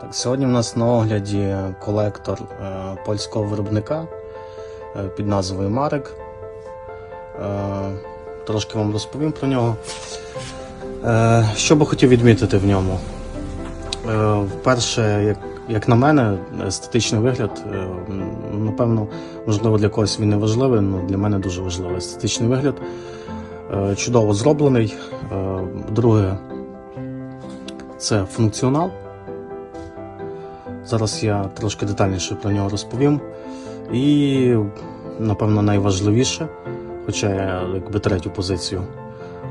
Так, сьогодні в нас на огляді колектор е, польського виробника е, під назвою Марек. Е, трошки вам розповім про нього. Що би хотів відмітити в ньому? Вперше, як, як на мене, естетичний вигляд, напевно, можливо, для когось він не важливий, але для мене дуже важливий естетичний вигляд. Чудово зроблений. Друге, це функціонал. Зараз я трошки детальніше про нього розповім. І, напевно, найважливіше, хоча я якби третю позицію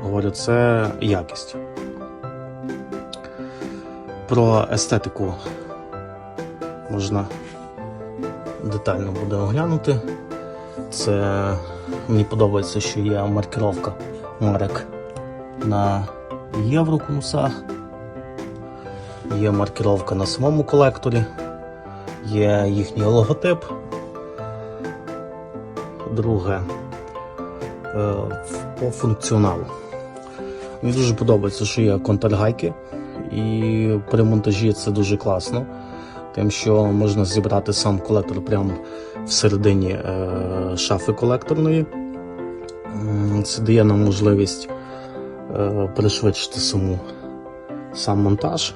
говорю, це якість. Про естетику можна детально буде оглянути. Це мені подобається, що є маркировка марок на євроконусах. Є маркировка на самому колекторі, є їхній логотип. Друге е, по функціоналу. Мені дуже подобається, що є контргайки, і при монтажі це дуже класно, тим, що можна зібрати сам колектор прямо всередині е, шафи колекторної. Це дає нам можливість е, пришвидшити саму, сам монтаж.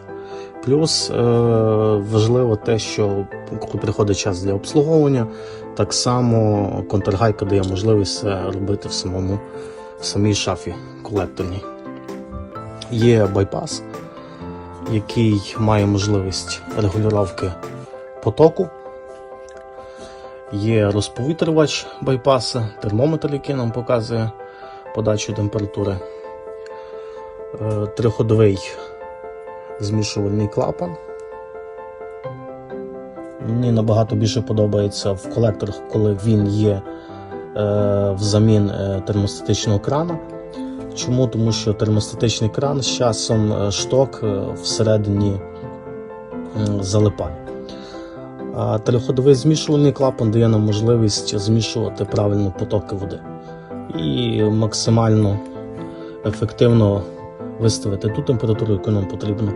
Плюс е, важливо те, що коли приходить час для обслуговування, так само контргайка дає можливість це робити в самому в самій шафі колекторній. Є байпас, який має можливість регулювання потоку. Є розповітрювач байпаса, термометр, який нам показує подачу температури. Е, Триходовий змішувальний клапан. Мені набагато більше подобається в колекторах, коли він є е, взамін е, термостатичного крана. Чому? Тому що термостатичний кран з часом е, шток е, всередині залипає. А триходовий змішувальний клапан дає нам можливість змішувати правильно потоки води і максимально ефективно виставити ту температуру, яку нам потрібно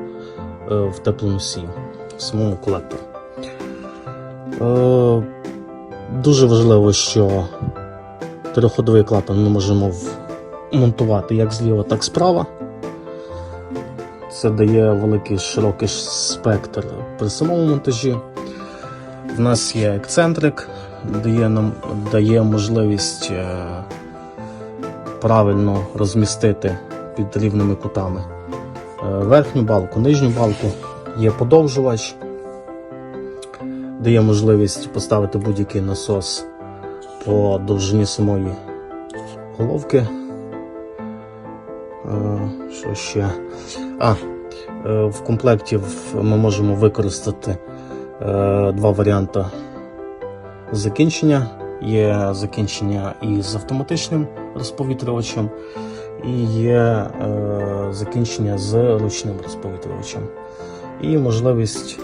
е, в теплоносії, в самому колекторі. Е, Дуже важливо, що переходовий клапан ми можемо монтувати як зліва, так справа. Це дає великий широкий спектр при самому монтажі. В нас є ексцентрик, дає нам дає можливість е, правильно розмістити під рівними кутами е, верхню балку, нижню балку, є подовжувач, дає можливість поставити будь-який насос по довжині самої головки. Е, Що ще? А, е, в комплекті ми можемо використати два варіанти закінчення. Є закінчення із автоматичним розповітрювачем, і є е, закінчення з ручним розповітрювачем. І можливість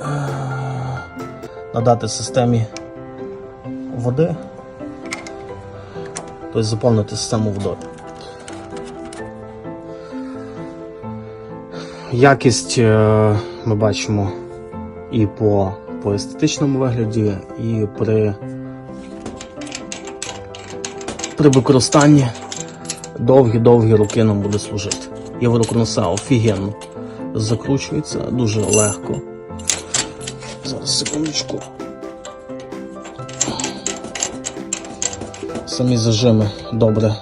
е, надати системі води, тобто заповнити систему водою. Якість е, ми бачимо і по, по естетичному вигляді, і при, при використанні довгі-довгі роки нам буде служити. Євроконоса офігенно закручується дуже легко. Зараз секундочку. Самі зажими добре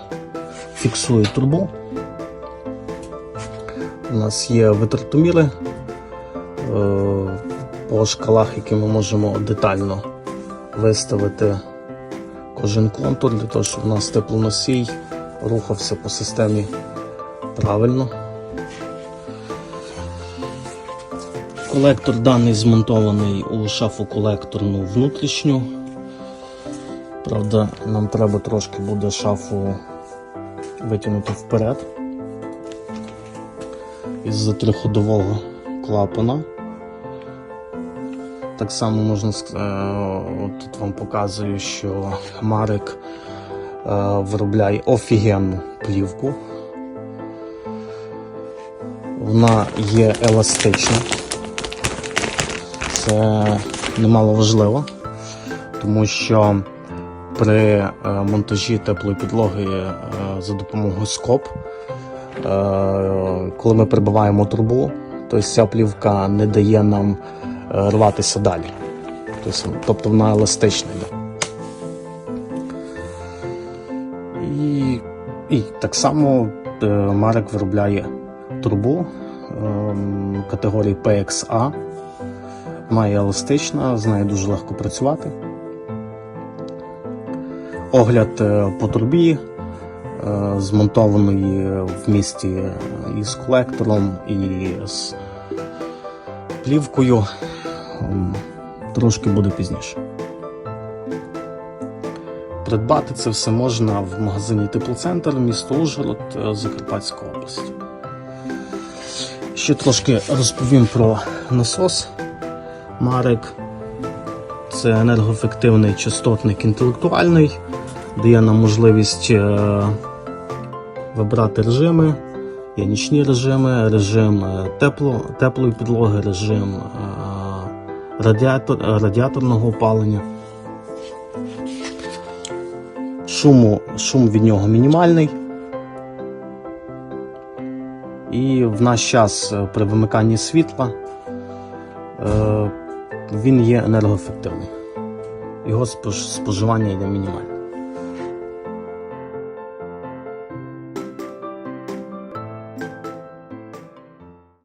фіксують трубу. У нас є витратоміри е, по шкалах, які ми можемо детально виставити кожен контур для того, щоб у нас теплоносій рухався по системі правильно. Колектор даний змонтований у шафу колекторну внутрішню. Правда, нам треба трошки буде шафу витягнути вперед із-за триходового клапана. Так само можна е, от тут вам показую, що Марик е, виробляє офігенну плівку. Вона є еластична. Це немало важливо, тому що при е, монтажі теплої підлоги за допомогою скоб, коли ми прибиваємо трубу, то ця плівка не дає нам рватися далі. Тобто, вона еластична йде. І, і так само е, Марек виробляє трубу ем, категорії PXA. Вона є еластична, з нею дуже легко працювати. Огляд е, по трубі, е, змонтованої в місті із колектором і з плівкою. Ем, Трошки буде пізніше. Придбати це все можна в магазині Теплоцентр, місто Ужгород, е, Закарпатська область. Ще трошки розповім про насос. Марик це енергоефективний частотник інтелектуальний, дає нам можливість е, вибрати режими. Є нічні режими, режим е, тепло, теплої підлоги, режим радіатор, радіаторного опалення. Шуму, шум від нього мінімальний. І в наш час е, при вимиканні світла е, він є енергоефективний. Його споживання йде мінімальне.